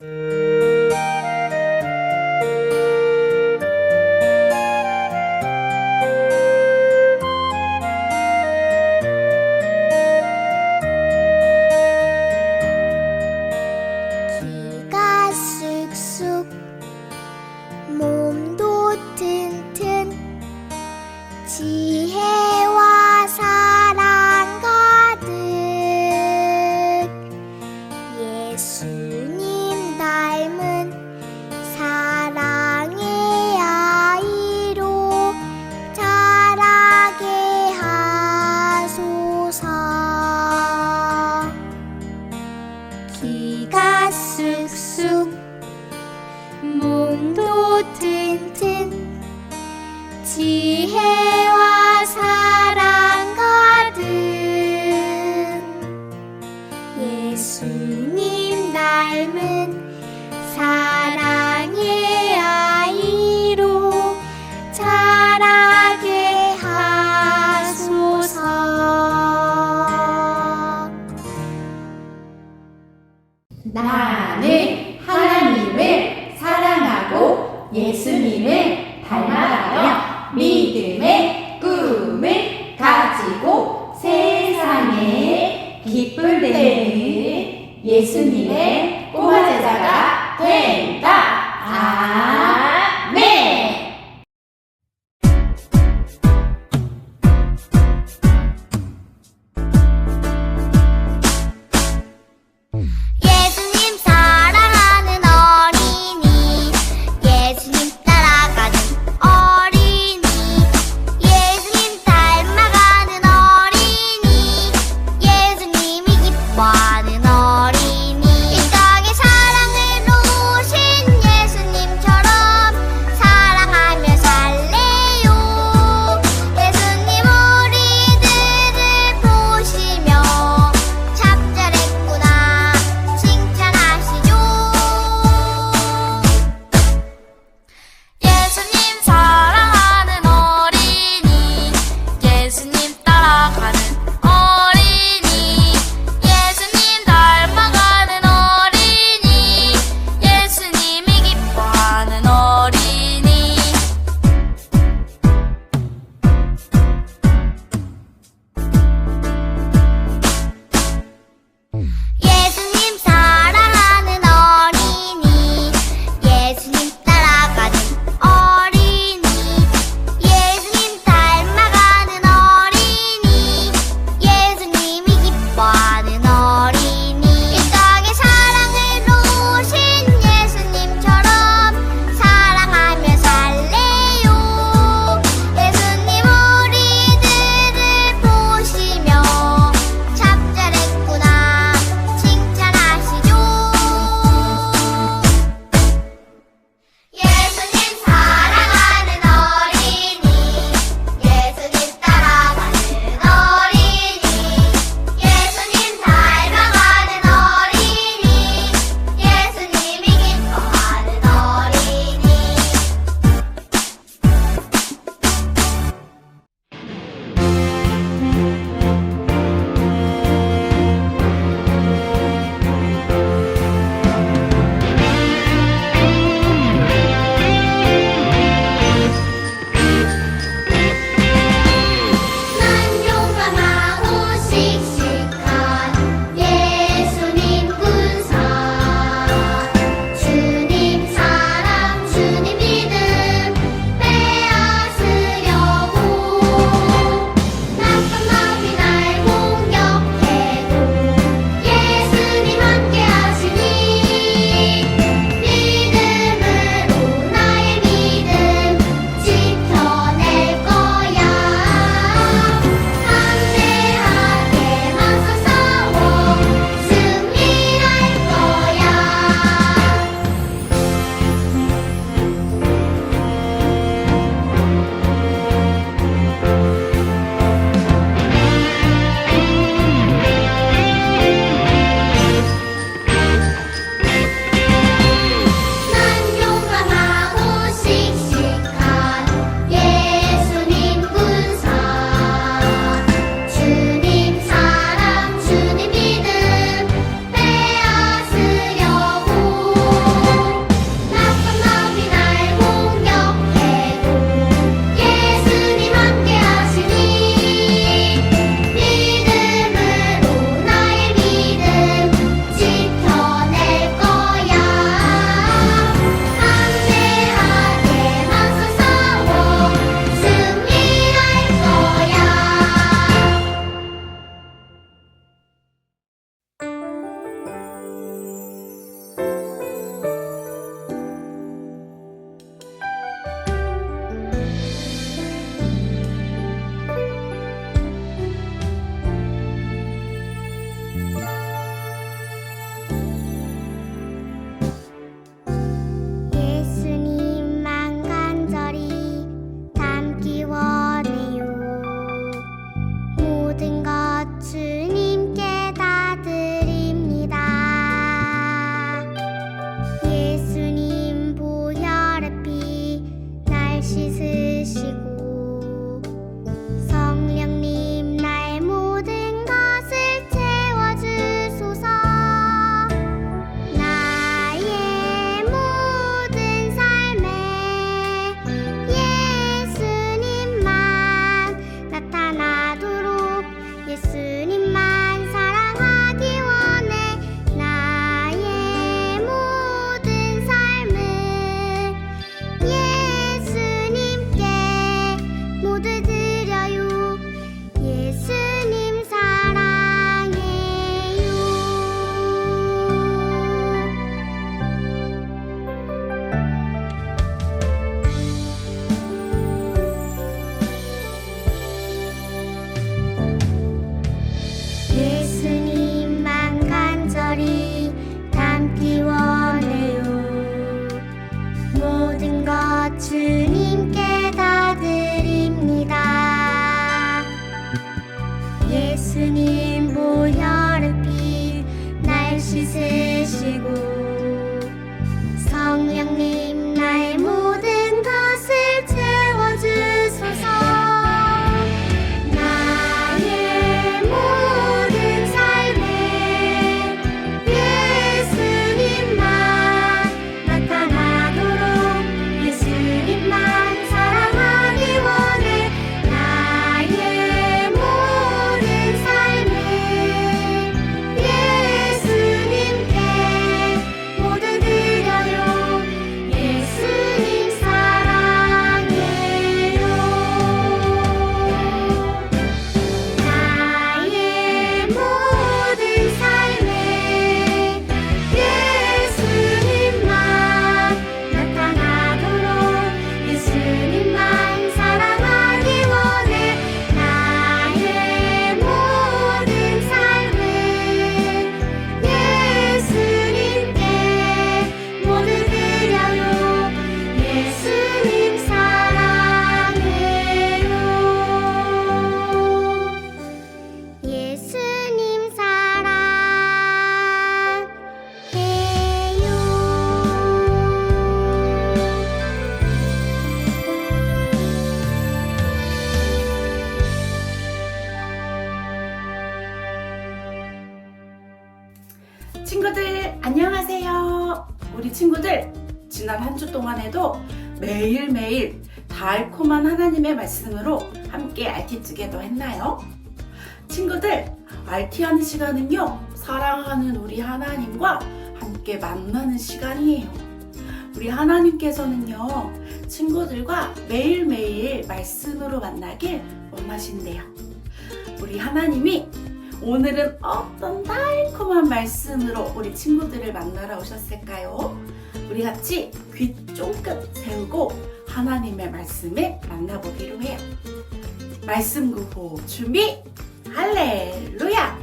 귀 친구들 안녕하세요. 우리 친구들 지난 한 주 동안에도 매일매일 달콤한 하나님의 말씀으로 함께 알티쓰게도 했나요? 친구들 알티하는 시간은요 사랑하는 우리 하나님과 함께 만나는 시간이에요. 우리 하나님께서는요 친구들과 매일매일 말씀으로 만나길 원하신대요. 우리 하나님이 오늘은 어떤 달콤한 말씀으로 우리 친구들을 만나러 오셨을까요? 우리 같이 귀 쫑긋 세우고 하나님의 말씀을 만나보기로 해요. 말씀 구호 준비! 할렐루야!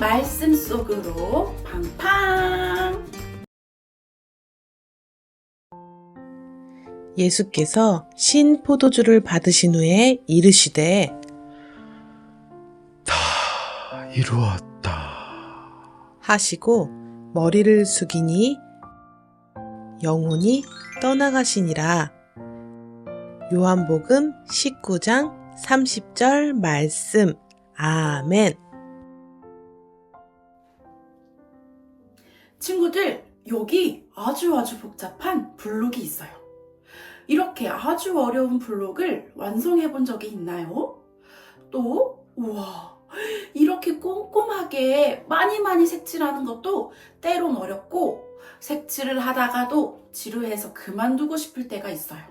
말씀 속으로 팡팡! 예수께서 신 포도주를 받으신 후에 이르시되 다 이루었다. 하시고 머리를 숙이니 영혼이 떠나가시니라. 요한복음 19장 30절 말씀. 아멘. 친구들, 여기 아주 아주 복잡한 블록이 있어요. 이렇게 아주 어려운 블록을 완성해 본 적이 있나요? 또, 우와, 이렇게 꼼꼼하게 많이 많이 색칠하는 것도 때론 어렵고, 색칠을 하다가도 지루해서 그만두고 싶을 때가 있어요.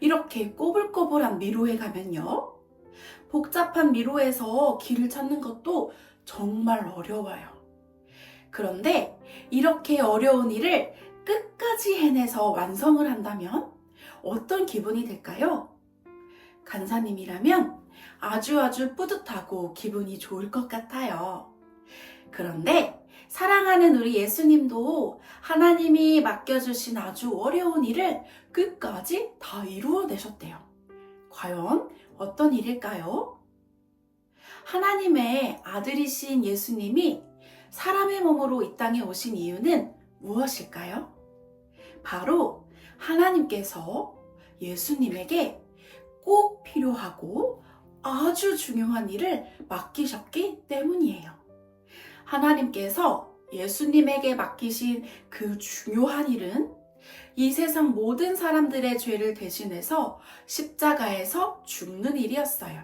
이렇게 꼬불꼬불한 미로에 가면요. 복잡한 미로에서 길을 찾는 것도 정말 어려워요. 그런데 이렇게 어려운 일을 끝까지 해내서 완성을 한다면 어떤 기분이 들까요? 간사님이라면 아주 아주 뿌듯하고 기분이 좋을 것 같아요. 그런데 사랑하는 우리 예수님도 하나님이 맡겨주신 아주 어려운 일을 끝까지 다 이루어내셨대요. 과연 어떤 일일까요? 하나님의 아들이신 예수님이 사람의 몸으로 이 땅에 오신 이유는 무엇일까요? 바로 하나님께서 예수님에게 꼭 필요하고 아주 중요한 일을 맡기셨기 때문이에요. 하나님께서 예수님에게 맡기신 그 중요한 일은 이 세상 모든 사람들의 죄를 대신해서 십자가에서 죽는 일이었어요.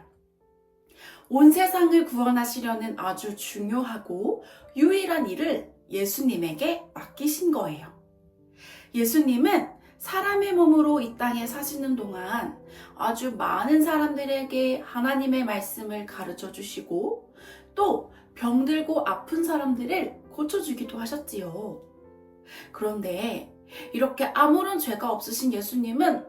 온 세상을 구원하시려는 아주 중요하고 유일한 일을 예수님에게 맡기신 거예요. 예수님은 사람의 몸으로 이 땅에 사시는 동안 아주 많은 사람들에게 하나님의 말씀을 가르쳐 주시고 또 병들고 아픈 사람들을 고쳐주기도 하셨지요. 그런데 이렇게 아무런 죄가 없으신 예수님은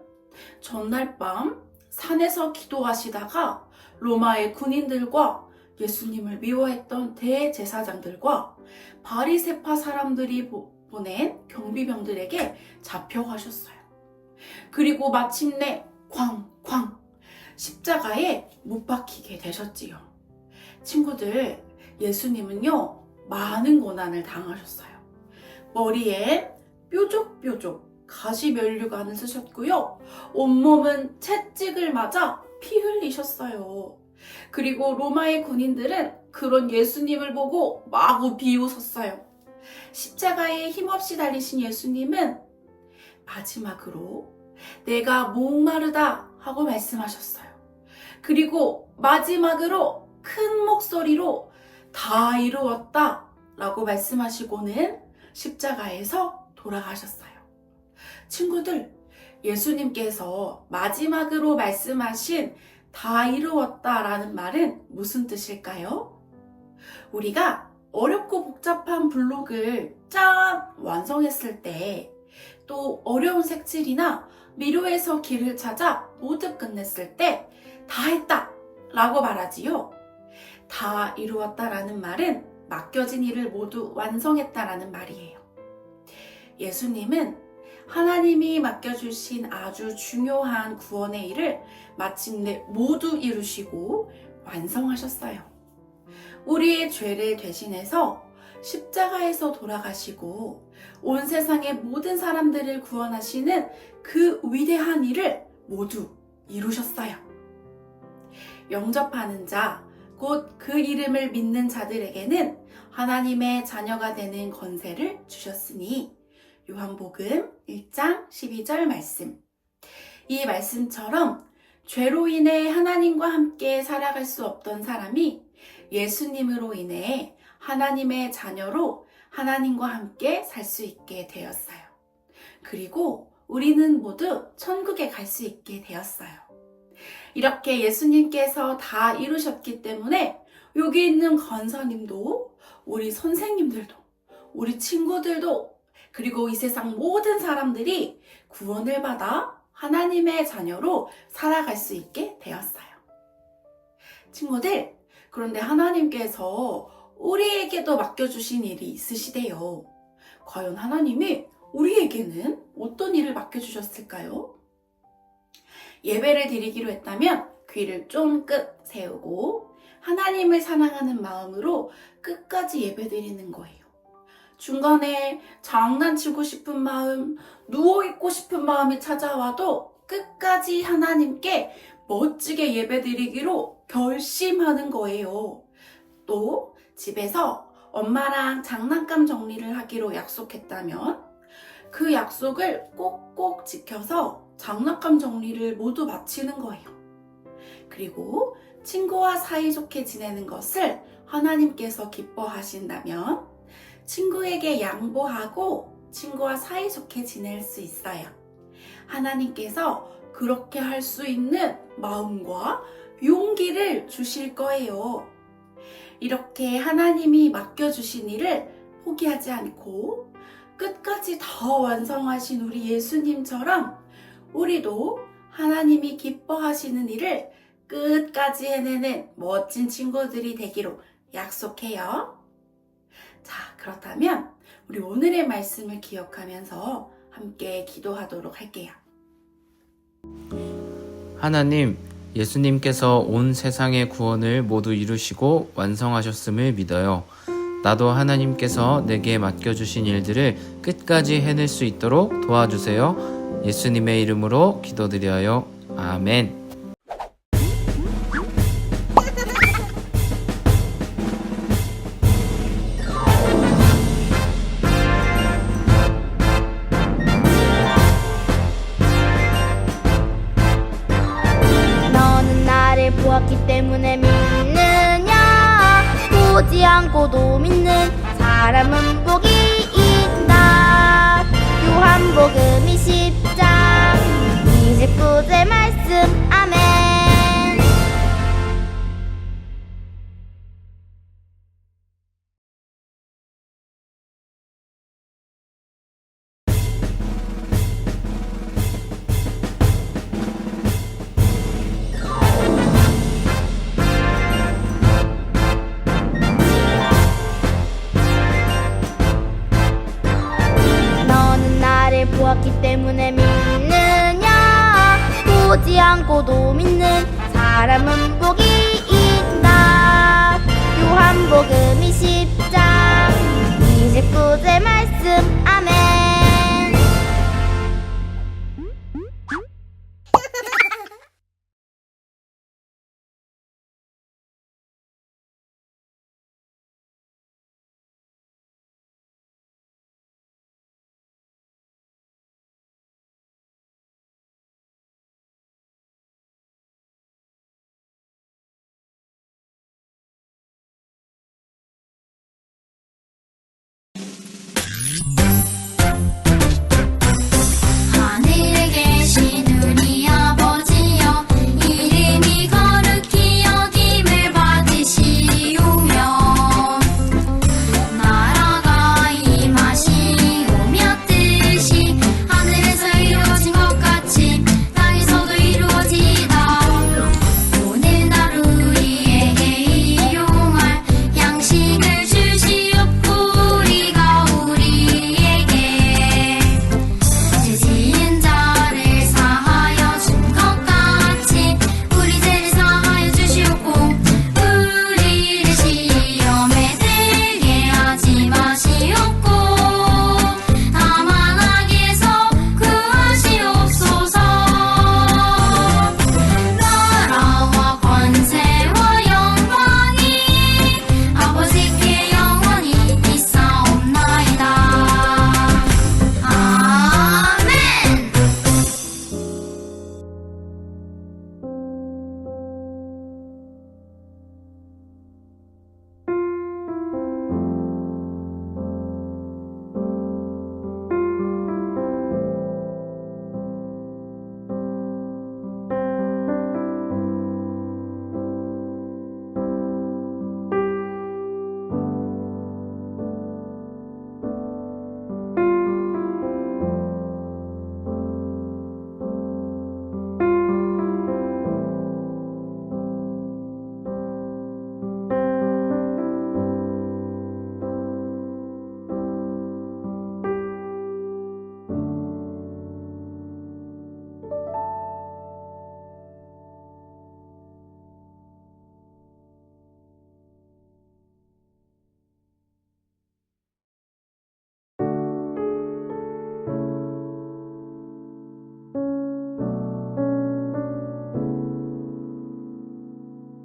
전날 밤 산에서 기도하시다가 로마의 군인들과 예수님을 미워했던 대제사장들과 바리세파 사람들이 보- 보낸 경비병들에게 잡혀가셨어요. 그리고 마침내 쾅쾅 십자가에 못 박히게 되셨지요. 친구들, 예수님은요, 많은 고난을 당하셨어요. 머리에 뾰족뾰족 가시 면류관을 쓰셨고요. 온몸은 채찍을 맞아 피 흘리셨어요. 그리고 로마의 군인들은 그런 예수님을 보고 마구 비웃었어요. 십자가에 힘없이 달리신 예수님은 마지막으로 내가 목마르다 하고 말씀하셨어요. 그리고 마지막으로 큰 목소리로 다 이루었다 라고 말씀하시고는 십자가에서 돌아가셨어요. 친구들, 예수님께서 마지막으로 말씀하신 다 이루었다 라는 말은 무슨 뜻일까요? 우리가 어렵고 복잡한 블록을 짠 완성했을 때 또 어려운 색칠이나 미로에서 길을 찾아 모두 끝냈을 때 다 했다 라고 말하지요. 다 이루었다 라는 말은 맡겨진 일을 모두 완성했다 라는 말이에요. 예수님은 하나님이 맡겨주신 아주 중요한 구원의 일을 마침내 모두 이루시고 완성하셨어요. 우리의 죄를 대신해서 십자가에서 돌아가시고 온 세상의 모든 사람들을 구원하시는 그 위대한 일을 모두 이루셨어요. 영접하는 자, 곧 그 이름을 믿는 자들에게는 하나님의 자녀가 되는 권세를 주셨으니 요한복음 1장 12절 말씀. 이 말씀처럼 죄로 인해 하나님과 함께 살아갈 수 없던 사람이 예수님으로 인해 하나님의 자녀로 하나님과 함께 살 수 있게 되었어요. 그리고 우리는 모두 천국에 갈 수 있게 되었어요. 이렇게 예수님께서 다 이루셨기 때문에 여기 있는 권사님도 우리 선생님들도 우리 친구들도 그리고 이 세상 모든 사람들이 구원을 받아 하나님의 자녀로 살아갈 수 있게 되었어요. 친구들, 그런데 하나님께서 우리에게도 맡겨주신 일이 있으시대요. 과연 하나님이 우리에게는 어떤 일을 맡겨주셨을까요? 예배를 드리기로 했다면 귀를 쫑긋 세우고 하나님을 사랑하는 마음으로 끝까지 예배 드리는 거예요. 중간에 장난치고 싶은 마음, 누워있고 싶은 마음이 찾아와도 끝까지 하나님께 멋지게 예배 드리기로 결심하는 거예요. 또 집에서 엄마랑 장난감 정리를 하기로 약속했다면 그 약속을 꼭꼭 지켜서 장난감 정리를 모두 마치는 거예요. 그리고 친구와 사이좋게 지내는 것을 하나님께서 기뻐하신다면 친구에게 양보하고 친구와 사이좋게 지낼 수 있어요. 하나님께서 그렇게 할 수 있는 마음과 용기를 주실 거예요. 이렇게 하나님이 맡겨주신 일을 포기하지 않고 끝까지 더 완성하신 우리 예수님처럼 우리도 하나님이 기뻐하시는 일을 끝까지 해내는 멋진 친구들이 되기로 약속해요. 자, 그렇다면 우리 오늘의 말씀을 기억하면서 함께 기도하도록 할게요. 하나님, 예수님께서 온 세상의 구원을 모두 이루시고 완성하셨음을 믿어요. 나도 하나님께서 내게 맡겨주신 일들을 끝까지 해낼 수 있도록 도와주세요. 예수님의 이름으로 기도드려요. 아멘. 않고도 믿는 사람은 않고도 믿는 사람은 복이 있다. 요한복음 20장 29절 말씀 아멘